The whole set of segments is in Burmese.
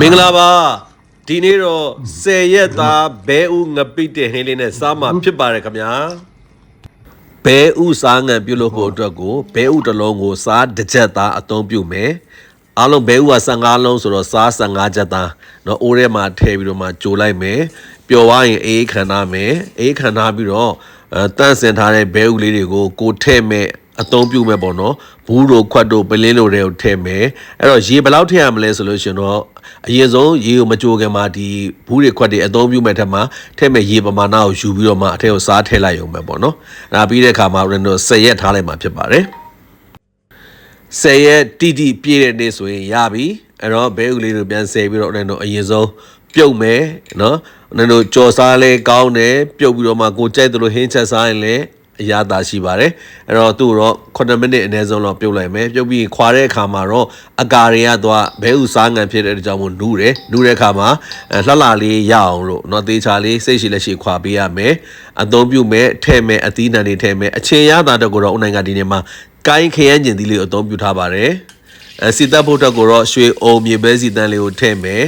မင်္ဂလာပါဒီနေ့တော့10ရက်သားဘဲဦးငပိတဲ့ဟင်းလေးနဲ့စားမှာဖြစ်ပါတယ်ခင်ဗျာဘဲဦးစားငံပြုလုပ်ဖို့အတွက်ကိုဘဲဦးတစ်လုံးကိုစားတစ်ချက်သားအသုံးပြုမယ်အားလုံးဘဲဦးက15လုံးဆိုတော့စား15ချက်သားနော်အိုးထဲမှာထည့်ပြီးတော့မှကြိုလိုက်မယ်ပျော်သွားရင်အေးခံထားမယ်အေးခံထားပြီးတော့အဲတန့်စင်ထားတဲ့ဘဲဦးလေးတွေကိုကိုထည့်မဲ့ အသုံးပြုမဲ့ပေါ့နော်ဘူးတို့ခွတ်တို့ပလင်းတို့တွေကိုထည့်မယ်အဲ့တော့ရေဘယ်လောက်ထည့်ရမလဲဆိုလို့ရှင်တော့အရင်ဆုံးရေကိုမကြိုခင်မှာဒီဘူးတွေခွတ်တွေအသုံးပြုမဲ့ထက်မှာထည့်မဲ့ရေပမာဏကိုယူပြီးတော့မှအထက်ကိုစားထည့်လိုက်ရုံပဲပေါ့နော်အဲ့ဒါပြီးတဲ့အခါမှာကျွန်တော်10ရက်ထားလိုက်မှာဖြစ်ပါတယ်10ရက်တိတိပြည့်တဲ့နေ့ဆိုရင်ရပြီအဲ့တော့ဘဲဥလေးတို့ပြန်ဆယ်ပြီးတော့ကျွန်တော်အရင်ဆုံးပြုတ်မယ်နော်ကျွန်တော်ကြော်စားလဲကောင်းတယ်ပြုတ်ပြီးတော့မှကိုကြိုက်တယ်လို့ဟင်းချက်စားရင်လည်း အရသာရှိပါတယ်အဲ့တော့သူ့တော့9မိနစ်အနည်းဆုံးတော့ပြုတ်လိုက်မယ်ပြုတ်ပြီးခွာတဲ့အခါမှာတော့အကာတွေကသွားဘဲဥစားငံဖြစ်တဲ့အကြောင်းမို့နူးတယ်နူးတဲ့အခါမှာလှလှလေးရအောင်လို့နော်သေးချာလေးစိတ်ရှိလက်ရှိခွာပေးရမယ်အသုံးပြုမယ်ထဲ့မယ်အသီးနှံတွေထဲ့မယ်အချေရသာတော့ကိုတော့ဦးနိုင်ငံဒီနေ့မှာကိုင်းခရမ်းကျင်သီးလေးကိုအသုံးပြုထားပါတယ်စီတပ်ဖို့အတွက်ကိုတော့ရွှေအုံမြေပဲစီတန်းလေးကိုထဲ့မယ်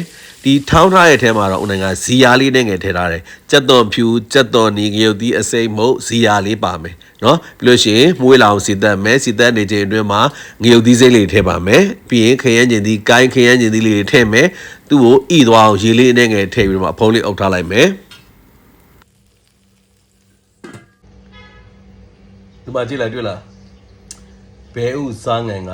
ဒီထောင်းထားရဲ့ထဲမှာတော့ဦးနိုင်ငံဇီယာလေးနဲ့ငယ်ထည့်ထားတယ်ကြက်သွန်ဖြူကြက်သွန်နီငရုတ်သီးအစိမ့်မုတ်ဇီယာလေးပါမယ်နော်ပြီးလို့ရှိရင်မွေးလောင်စီတက်မယ်စီတက်နေချိန်အတွင်းမှာငရုတ်သီးစိမ့်လေးထည့်ပါမယ်ပြီးရင်ခရမ်းကျင်သီးကိုင်းခရမ်းကျင်သီးလေးတွေထည့်မယ်သူ့ကိုဣသွားအောင်ရေလေးနဲ့ငယ်ထည့်ပြီးတော့မှအဖုံးလေးအုပ်ထားလိုက်မယ်ဒီမှာကြည့်လိုက်တွေ့လားဘဲဥစားငံက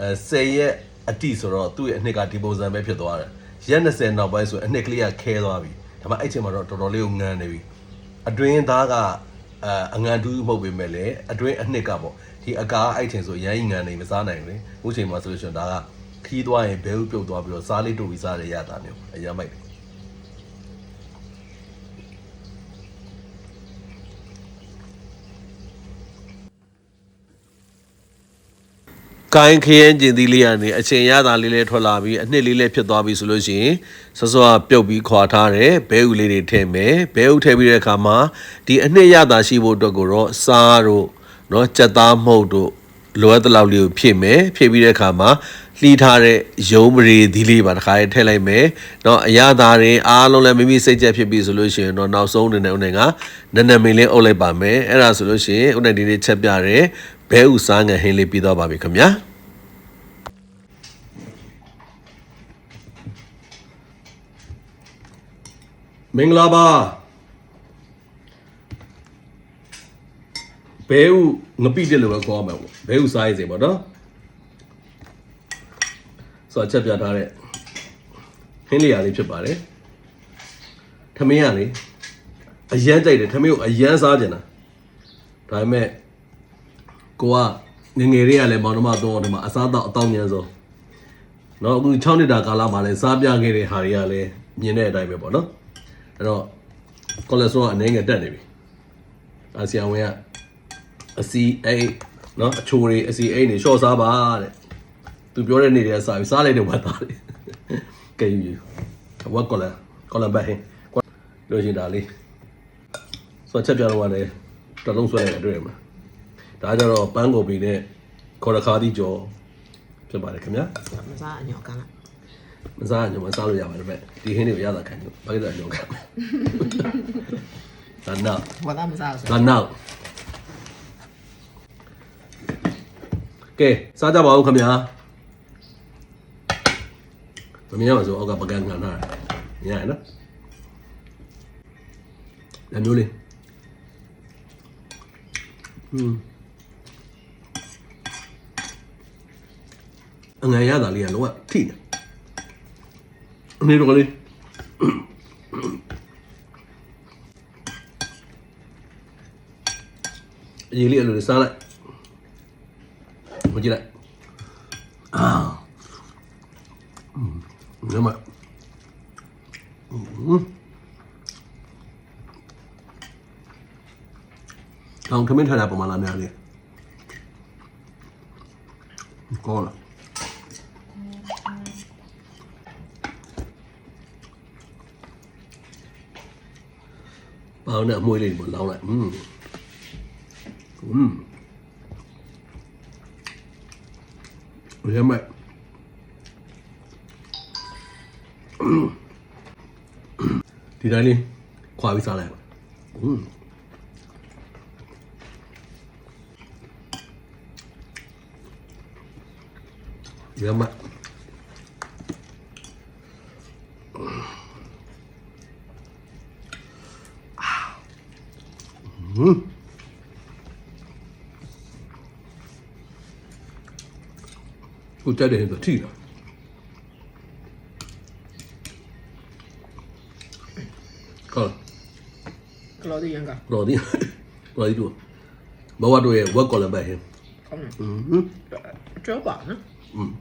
အဲ10ရက်အတိဆိုတော့သူ့ရဲ့အနှစ်ကဒီပုံစံပဲဖြစ်သွားတယ် ရက်20နောက်ပိုင်းဆိုအနှစ်ကလေးကခဲသွားပြီဒါမှအဲ့ချိန်မှာတော့တော်တော်လေးကိုငန်းနေပြီအတွင်းသားကအဲအငံတူးမဟုတ်ပေမဲ့လည်းအတွင်းအနှစ်ကပေါ့ဒီအကားအဲ့ချိန်ဆိုရမ်းငန်းနေမစားနိုင်ဘူးလေအခုချိန်မှာဆိုလို့ရှိရင်ဒါကခီးသွားရင်ဘဲဥပြုတ်သွားပြီးတော့စားလေးတို့ပြီးစားရရတာမျိုးအရင်မိုက်တယ် ကိုင်းခရမ်းကျင်သီးလေးရနေအချိန်ရတာလေးလေးထွက်လာပြီးအနှစ်လေးလေးဖြစ်သွားပြီဆိုလို့ရှိရင်စစောကပြုတ်ပြီးခွာထားတယ်ဘဲဥလေးတွေထည့်မယ်ဘဲဥထည့်ပြီးတဲ့အခါမှာဒီအနှစ်ရတာရှိဖို့အတွက်ကိုတော့စားတို့နော်ကြက်သားမှုတ်တို့လိုအပ်တဲ့လောက်လေးကိုဖြည့်မယ်ဖြည့်ပြီးတဲ့အခါမှာလှီးထားတဲ့ရုံးပရေသီးလေးပါတခါထည့်လိုက်မယ်။တော့အရသာတွေအားလုံးလည်းမိမိစိတ်ချက်ဖြစ်ပြီဆိုလို့ရှိရင်တော့နောက်ဆုံးအနေနဲ့ဦးနိုင်ကနနမင်းလေးအုပ်လိုက်ပါမယ်။အဲ့ဒါဆိုလို့ရှိရင်ဦးနိုင်ဒီလေးချက်ပြတယ် ဘဲဥစားငန်ဟင်းလေးပြီးတော့ပါပြီခင်ဗျာမင်္ဂလာပါဘဲဥငပိတက်လို့ပဲခေါ်ရမှာပေါ့ဘဲဥစားရည်စေပေါ့နော်ဆိုတော့ချက်ပြထားတဲ့ဟင်းလေးရလေးဖြစ်ပါတယ်ထမင်းရလေးအရန်ကြိုက်တယ်ထမင်းကိုအရန်စားကြင်တာဒါပေမဲ့ ကိုကငယ်ငယ်လေးကလည်းမောင်နှမတော့ဒီမှာအစားတော့အတောင်းဉန်းဆုံးเนาะအခု6နှစ်တာကာလမှာလည်းစားပြခဲ့တဲ့ဟာတွေကလည်းမြင်တဲ့အတိုင်းပဲပေါ့နော် အဲ့တော့ကိုလက်စထရောအနည်းငယ်တက်နေပြီအာဆီယံဝင်ကအစီအိတ်နော်အချိုတွေအစီအိတ်နေရှော့စားပါတဲ့သူပြောတဲ့နေ့တည်းကစားပြီးစားလိုက်တဲ့ဝတ်သားလေးကဲယူဝတ်ကောလာကောလာဘဟင်လို့ရှင်ဒါလေးဆိုချက်ပြတော့ကလည်းတလုံးဆွဲလိုက်တွေ့ရမှာ ဒါကြတော့ပန်းကိုပီနဲ့ခေါ်ရခါတိကျော်ဖြစ်ပါတယ်ခင်ဗျာမစားအညောကန်းလားမစားရင်မစားလို့ရပါတယ်ဗျဒီဟင်းတွေကိုရတာခံလို့ဘာလို့လဲအညောကဒါနောက်ဘာသာမစားဆိုဒါနောက်ကဲစားကြပါဦးခင်ဗျာမမြင်ရပါဆိုအောက်ကပကန်းကန်ထားတယ်ညရနော်ဒါမျိုးလေးอืม အငံရတာလေးကလောကထိတယ်အနေတော်လေးအရေးလေးအလိုလေးစားလိုက်မကြည့်လိုက်အာညမအောင်ခမင်းထားတာပမာဏများလေးကောလား ပေါင်းနဲ့အမွှေးလေးကို ဟွန်းဟိုတက်တယ်ဆိုထိတာကောကလော်ဒီယန်ကလော်ဒီလော်ဒီတို့ဘဝတို့ရဲ့ဝက်ကော်လမ်ဘတ်ဟင်းကောင်းတယ်ဟွန်းကျော်ပါနော်ဟွန်း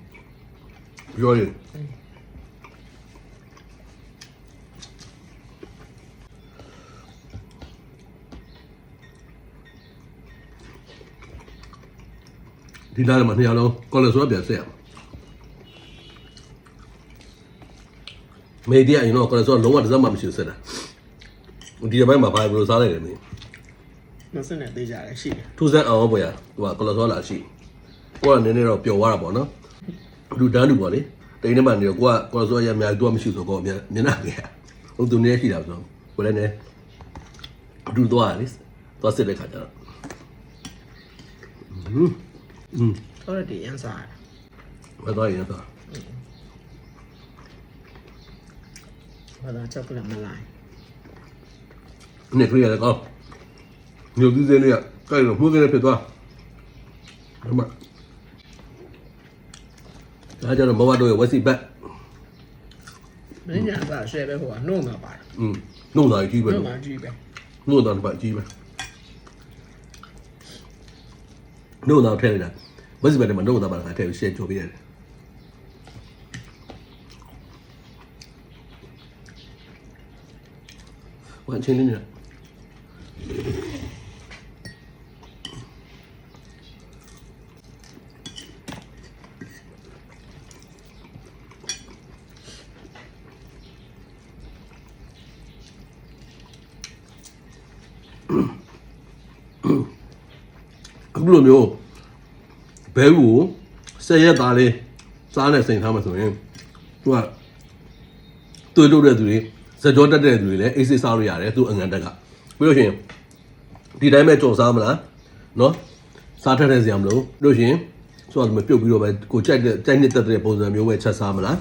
ပြောရင် ဒီနားမှာနှစ်ယောက်လုံးကော်လဆိုပြန်ဆက်ရအောင်မေဒီယာရင်တော့ကော်လဆိုလုံးဝတစ်စက်မှမရှိဆက်တာဒီတစ်ပိုင်းမှာဘာဘယ်လိုစားလိုက်လဲမင်းမစနဲ့သေးကြတယ်ရှိတယ်ထူးဆန်းအောင်ပေါ်ရဟိုကကော်လဆိုလာရှိကိုကနည်းနည်းတော့ပျော်သွားတာပေါ့နော်လူတန်းလူပေါ့လေတိန်ထဲမှာနေတော့ကိုကကော်လဆိုရအများကြီးတော့မရှိဆိုတော့မျက်မျက်နှာကြီးဟိုသူနည်းရှိတာဆိုတော့ကိုလည်းနည်းအတူသွားရလေသွားစစ်တဲ့ခါကျတော့อืม อืม တော်ရတဲ့ရန်စားတယ် မသွားရင်တော့ ဘာသာချောကလက်မလိုက် နေ့ခရီးရကောမြို့ကြီးစင်းလေးကကြိုက်တော့မှုစင်းလေးဖြစ်သွားဒါမှဒါကြတော့မဝတ်တို့ရဲ့ဝက်စီဘက် မင်းညာစားရှယ်ပဲဟိုကနှုတ်မှာပါတယ် อืมနှုတ်သားကြီးပဲ နှုတ်မှာကြီးပဲ နှုတ်သားတစ်ပတ်ကြီးပဲ နှုတ်သားထည့်လိုက်တာဝက်စီဘက်ထဲ အခုလိုမျိုးဘဲကိုဆက်ရက်သားလေးစားနဲ့စိန်ထားမှဆိုရင်သူကတွေ့လို့တဲ့သူတွေဇကြောတက်တဲ့သူတွေလည်းအေးစစ်စားလို့ရတယ်သူအငံတက်ကပြီးလို့ရှိရင်ဒီတိုင်းပဲကြော်စားမလားနော်စားထက်တဲ့စရာမလိုပြီးလို့ရှိရင်ဆိုတော့မပြုတ်ပြီးတော့ပဲကိုကြိုက်တဲ့ကြိုက်နေတဲ့တဲ့ပုံစံမျိုးပဲချက်စားမလား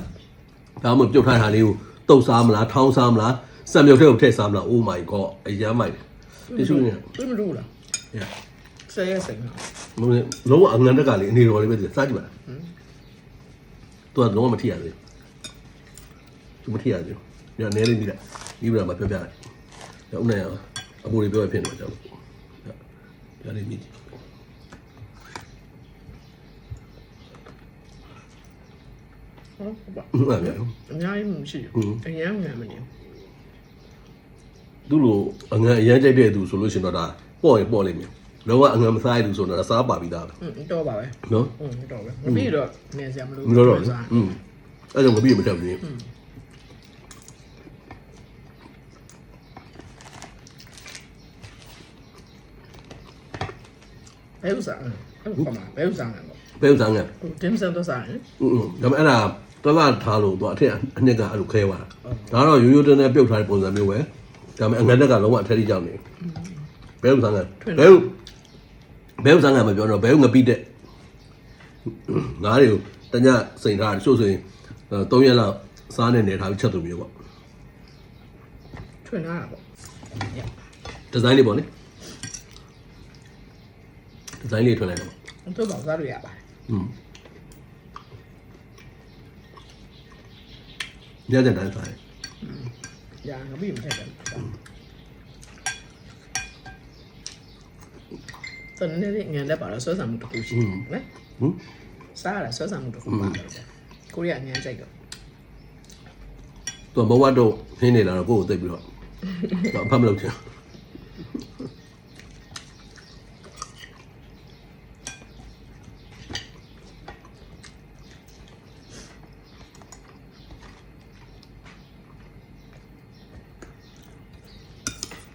ဒါမှမဟုတ်ပြုတ်ထားတာလေးကိုတုတ်စားမလားထောင်းစားမလားစံမြုပ်ထဲကိုထည့်စားမလား oh my god အရမ်းမိုက်တယ်တ िश ူးနေတွေ့မလို့လား yeah ဆယ်ရစိန်လားမင်းလုံးဝအငန်တက်ကလေအနေတော်လေးပဲတည်းစားကြည့်ပါလားသူကလုံးဝမထိရသေးဘူးသူမထိရသေးဘူးညနေလေးမိလိုက်ပြီးပြီးတော့မပြောပြလိုက်ညဦးနိုင်အောင်အပူတွေပြောရဖြစ်နေမှာကြောက်ညလေးမိကြည့်ဟုတ်ပါဟုတ်ပါဗျာအများကြီးမရှိဘူးအရင်ငယ်မနေဘူးသူ့လိုအငန်အရန်ကြိုက်တဲ့သူဆိုလို့ရှိရင်တော့ဒါပေါ့ရင်ပေါ့လိမ့်မယ် လုံးဝအငန်မစားရသူဆိုတော့စားပါပြီးသားပဲ อืมတော့ပါပဲ နော် อืมတော့ပဲမပြီးတော့နေစရာမလို မလို့တော့อืมအဲ့ကြောင့်မပြီးမတက်ဘူး ဘယ်ဥစားအဲ့ဘာမှဘယ်ဥစားလဲပေါ့ ဘယ်ဥစားငန် ဟိုတင်းဆန်တော့စားရင် อืมဒါပေမဲ့အဲ့ဒါတလားထားလို့သူအထက်အနှစ်ကအဲ့လိုခဲသွားတာဒါတော့ရိုးရိုးတန်းတန်းပြုတ်ထားတဲ့ပုံစံမျိုးပဲဒါပေမဲ့အငန်တက်ကလုံးဝအထက်ထိကြောက်နေဘယ်ဥစားငန်ဘယ်ဥ ဘယ်ဥစားငန်မပြောတော့ဘယ်ဥငပိတဲ့ငါးတွေကိုတညစိန်ထားတယ်ဆိုဆိုရင်3ရက်လောက်စားနေနေထားပြီးချက်သူမျိုးပေါ့ထွင်လာတာပေါ့ဒီဇိုင်းလေးပေါ့လေဒီဇိုင်းလေးထွင်လိုက်တော့တော့တော့စားလို့ရပါတယ်อืมညတဲ့တိုင်းစားတယ်ညာငါပြီးမထက်တယ် တန်နေငယ်လက်ပါတော့ဆွဲဆောင်မှုတစ်ခုရှိတယ်နော်ဟင်စားရတာဆွဲဆောင်မှုတစ်ခုပါတယ်ကိုရီးယားအငန်းကြိုက်တော့သူကဘဝတော့ခင်းနေလာတော့ကိုယ့်ကိုသိပ်ပြီးတော့တော့ဖတ်မလို့ချင်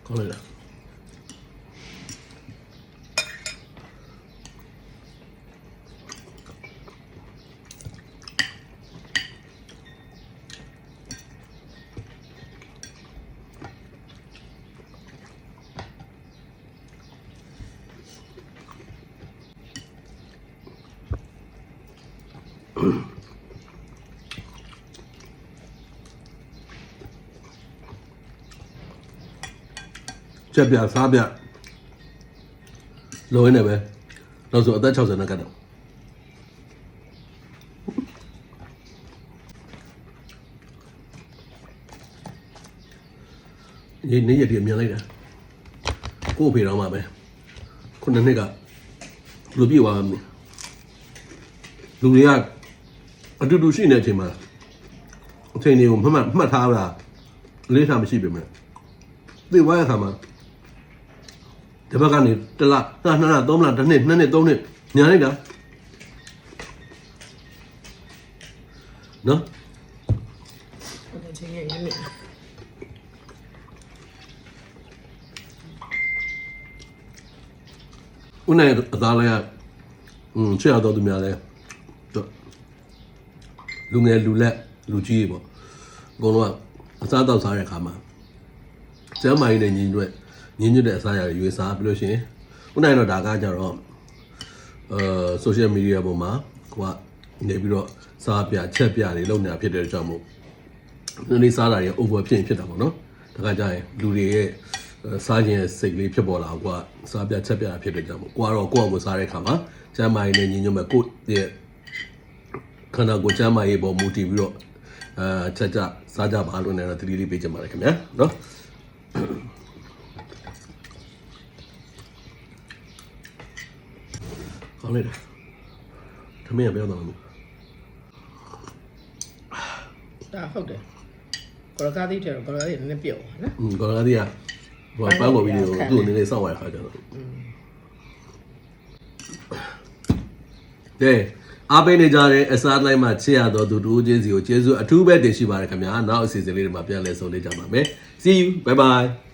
ကောင်းလို က်လားချက်ပြစားပြလိုရင်းနေပဲနောက်ဆိုအသက်60နဲ့ကတ်တော့ဒီနေ့ရက်ဒီအမြန်လိုက်တာကို့ဖေတော်မှာပဲခုနှစ်နှစ်ကလူပြေသွားတယ်လူတွေကအတူတူရှိနေတဲ့အချိန်မှာအချိန်တွေကိုမှတ်မှတ်မှတ်ထားတာလေးထားမရှိပေမဲ့သိသွားတဲ့အခါမှာ ဒီဘက်ကနေတစ်လနှစ်နှစ်သုံးလတစ်နှစ်နှစ်နှစ်သုံးနှစ်ညာလိုက်တာနော်ဟုတ်တယ်ချင်းရဲ့ရင်းမြစ်ဦးနိုင်အသားလည်းอืมချစ်ရတော့သူများလဲတော့လူငယ်လူလက်လူကြီးပေါ့အကုန်လုံးကအစားတောက်စားတဲ့အခါမှာကျမ်းမာရေးနဲ့ညီညွတ် ညီညွတ်တဲ့အစားအရာတွေရွေးစားပြီးလို့ရှိရင်ဦးနိုင်တော့ဒါကကြတော့အဲ social media ပေါ်မှာကိုကနေပြီးတော့စားပြချက်ပြတွေလုပ်နေတာဖြစ်တဲ့ကြောင့်မို့နည်းနည်းစားတာတွေ over ဖြစ်ရင်ဖြစ်တာပေါ့နော်ဒါကကြရင်လူတွေရဲ့အဲစားခြင်းရဲ့စိတ်လေးဖြစ်ပေါ်လာကွာစားပြချက်ပြတာဖြစ်တဲ့ကြောင့်မို့ကိုကတော့ကိုယ့်အကိုစားတဲ့အခါမှာကျမ်းမာရေးနဲ့ညီညွတ်မဲ့ကိုယ့်ရဲ့ခန္ဓာကိုယ်ကျမ်းမာရေးပေါ်မူတည်ပြီးတော့အဲချက်ချက်စားကြပါလို့လည်းတော့တတိလေးပေးချင်ပါတယ်ခင်ဗျာနော် ကောင်းလိုက်တယ်ထမင်းကပြောတော့မလို့ဒါဟုတ်တယ်ကော်ကားသီးတယ်ကော်ကားသီးနည်းနည်းပြုတ်ပါနော်อืมကော်ကာဒီကဟိုပန်းပေါ်ပြီးလို့သူ့အနေနဲ့စောင့်ရတဲ့ခါကျတော့ကဲအားပေးနေကြတဲ့အစားတိုင်းမှာချစ်ရတော့သူတို့ချင်းစီကိုကျေးဇူးအထူးပဲတင်ရှိပါတယ်ခင်ဗျာနောက်အစီအစဉ်လေးတွေမှာပြန်လည်ဆုံနေကြပါမယ် see you bye bye